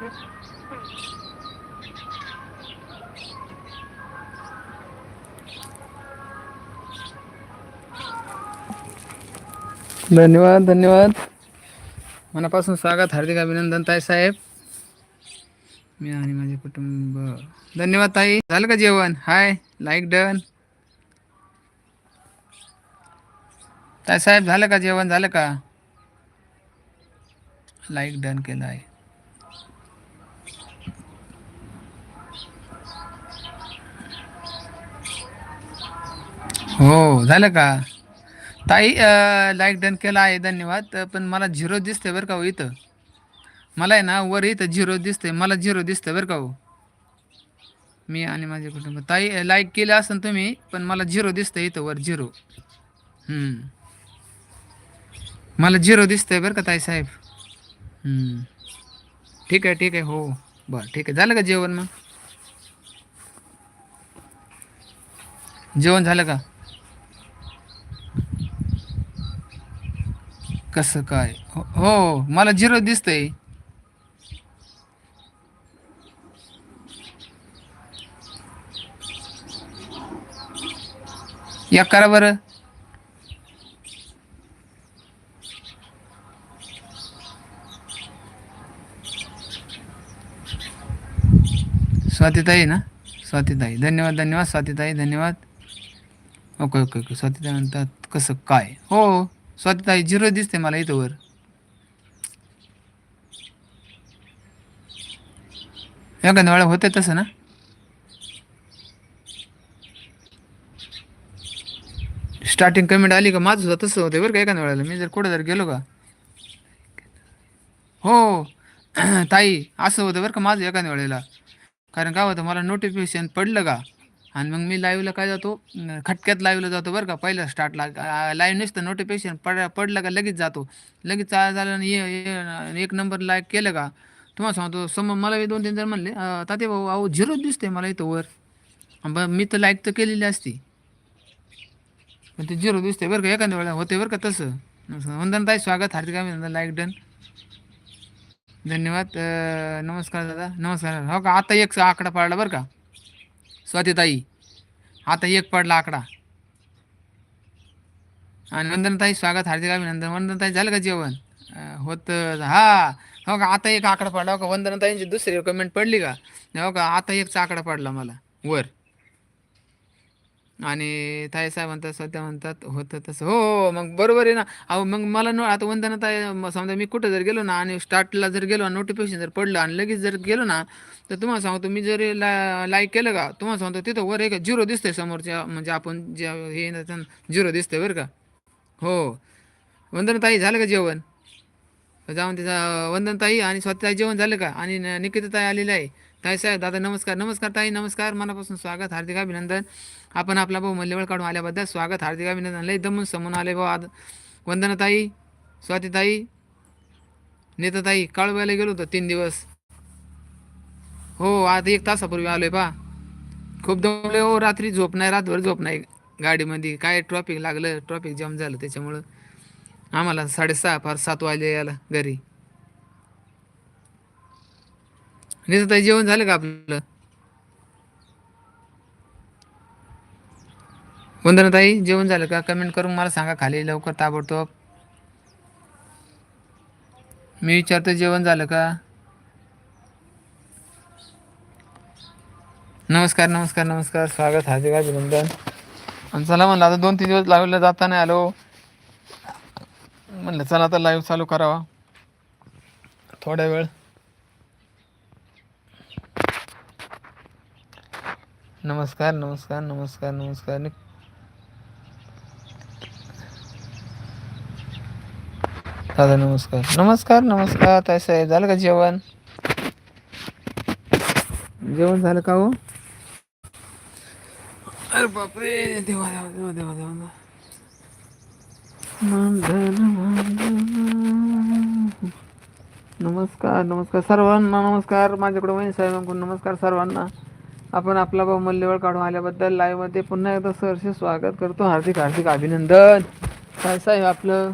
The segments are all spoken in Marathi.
धन्यवाद धन्यवाद. मनापासून स्वागत हार्दिक अभिनंदन ताई साहेब. मी आणि माझे कुटुंब. धन्यवाद ताई. झालं का जेवण? Hi like done. ताई साहेब झालं का जेवण? झालं का? लाईक डन केलं आहे. हो झालं का? ताई लाईक डन केला आहे धन्यवाद. पण मला झिरो दिसते बरं का हो इथं? मला आहे ना वर इथं झिरो दिसते मला झिरो दिसतं बरं का हो? मी आणि माझे कुटुंब. ताई लाईक केलं असेल तुम्ही पण मला झिरो दिसतं इथं वर झिरो. मला झिरो दिसतंय बरं का ताई साहेब? ठीक आहे ठीक आहे हो. बरं ठीक आहे. झालं का जेवण मग? जेवण झालं का? कसं काय? हो हो, मला झिरो दिसतंय. या करा बरं. स्वातीताई ना? स्वातीताई धन्यवाद धन्यवाद स्वातीताई धन्यवाद. ओके ओके ओके स्वातीताई म्हणतात कसं काय? हो. स्वातीताई झिरो दिसते मला इथं वर. एखाद्या वेळा होते तसं ना? स्टार्टिंग कमेंट आली का? माझं सुद्धा तसं होते बरं का एखाद्या वेळेला. मी जर कुठं जर गेलो का? हो. ताई असं होतं बरं का माझं एखाद्या वेळेला. कारण काय होतं? मला नोटिफिकेशन पडलं का? आणि मग मी लाईव्हला काय जातो खटक्यात लाईव्हला जातो बरं का पहिलं स्टार्टला लाईव्ह नसतं नोटिफिकेशन पड पडलं का लगेच जातो. लगेच चाल झालं आणि ये- एक नंबर लाईक केलं का तुम्हाला सांगतो समोर मला दोन तीन जण म्हणले ताते भाऊ अहो झिरो दिसते मला इथं वर. ब मी तर लाईक तर केलेली असती. पण ते झिरो दिसते बरं का एखाद्या वेळा होते बरं का तसं. वंदन ताई स्वागत हार्दिक अभिनंदन लाईक डन धन्यवाद नमस्कार दादा नमस्कार. हो का आता एक आकडा पाडला बरं का. स्वातीताई आता एक पडला आकडा. आणि वंदनताई स्वागत हार्दिक अभिनंदन. वंदनताई झालं का जेवण? होतं हा. हो का आता एक आकडा पडला. हो का वंदनताईंची दुसरी कमेंट पडली का? हो का आता एकचा आकडा पडला मला. वर. आणि ताई साहेब म्हणतात सध्या म्हणतात होतं तसं. हो हो मग बरोबर आहे ना. अहो मग मला नो आता वंदना ताई समजा मी कुठं जर गेलो ना आणि स्टार्टला जर गेलो नोटिफिकेशन जर पडलं आणि लगेच जर गेलो ना तर तुम्हाला सांगतो मी जर ला लाईक केलं का तुम्हाला सांगतो तिथं वर एक झिरो दिसतंय समोरच्या म्हणजे आपण जे हे झिरो दिसतंय बरं का. हो. वंदनताई झालं का जेवण? जाऊन तिचा वंदनताई आणि स्वतः जेवण झालं का? आणि न- निकिताताई आलेलं आहे. ताई साहेब दादा नमस्कार नमस्कार ताई नमस्कार. मनापासून स्वागत हार्दिक अभिनंदन. आपण आपला भाऊ मल्लेवळ काढून आल्याबद्दल स्वागत हार्दिक अभिनंदन. लई दमून समून आले भाऊ आज. वंदनाताई स्वातीताई नेताताई काळव्याला गेलो होतो तीन दिवस. हो आज एक तासापूर्वी आलो आहे पा खूप दमले हो रात्री झोप नाही रातभर झोप नाही गाडीमध्ये. काय ट्रॉफिक लागलं ट्रॉफिक जाम झालं त्याच्यामुळं. आम्हाला साडेसहा फार सात वाजले यायला घरी. म्हणजे नेताताई जेवण झालं का आपलं? वंदनाताई जेवण झालं का? कमेंट करून मला सांगा खाली लवकर ताबडतोब. मी विचारतो जेवण झालं का? नमस्कार नमस्कार नमस्कार. स्वागत हार्दिक अभिनंदन आणि चला म्हणलं आता दोन तीन दिवस लाईव्हला जाता नाही आलो. म्हणलं चला आता लाईव्ह चालू करावा. थोड्या वेळ. नमस्कार नमस्कार नमस्कार नमस्कार. दादा नमस्कार. नमस्कार नमस्कार. ताई साहेब झालं का जेवण? जेवण झालं का हो? अरे बापरे देवा देवा देवा देवा देवा नमस्कार नमस्कार. सर्वांना नमस्कार. माझ्याकडे वहिनी साहेबांकडून नमस्कार सर्वांना. आपण आपला भाऊ मल्लेवळ काढून आल्याबद्दल लाईव्हमध्ये पुन्हा एकदा सरसे स्वागत करतो. हार्दिक हार्दिक अभिनंदन. काय साहेब आपलं?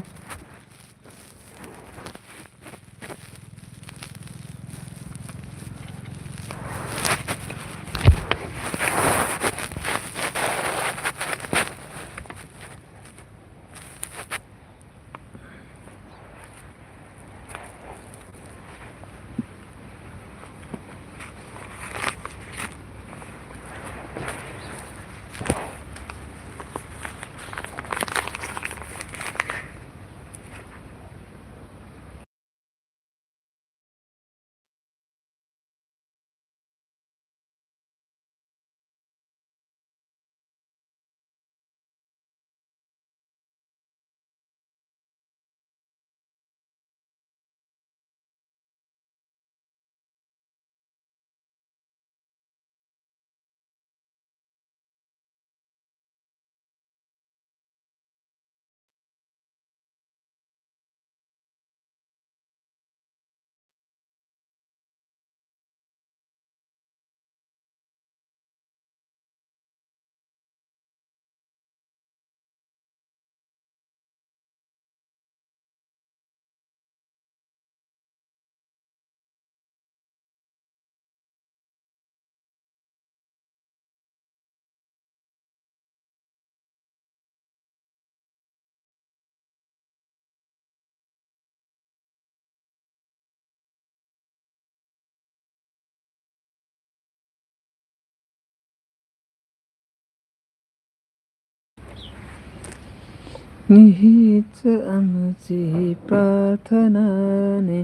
हीच आमची प्रार्थनाने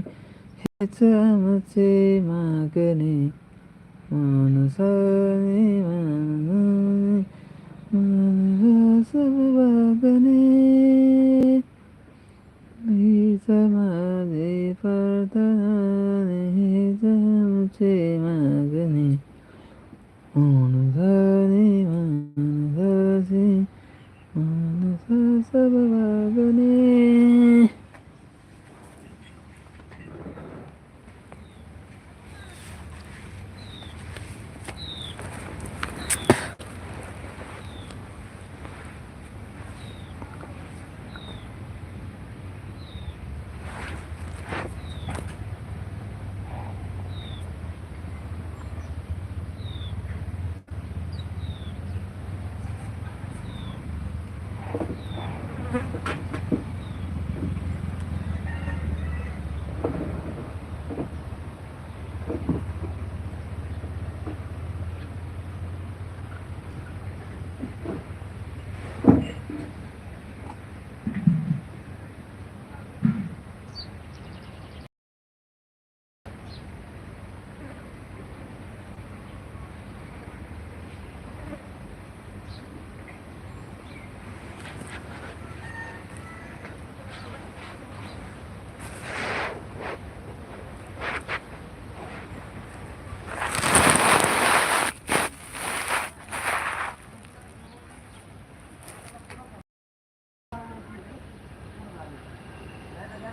हेच आमचे मागणे माणसाने मानूने Ba ba ba ba ba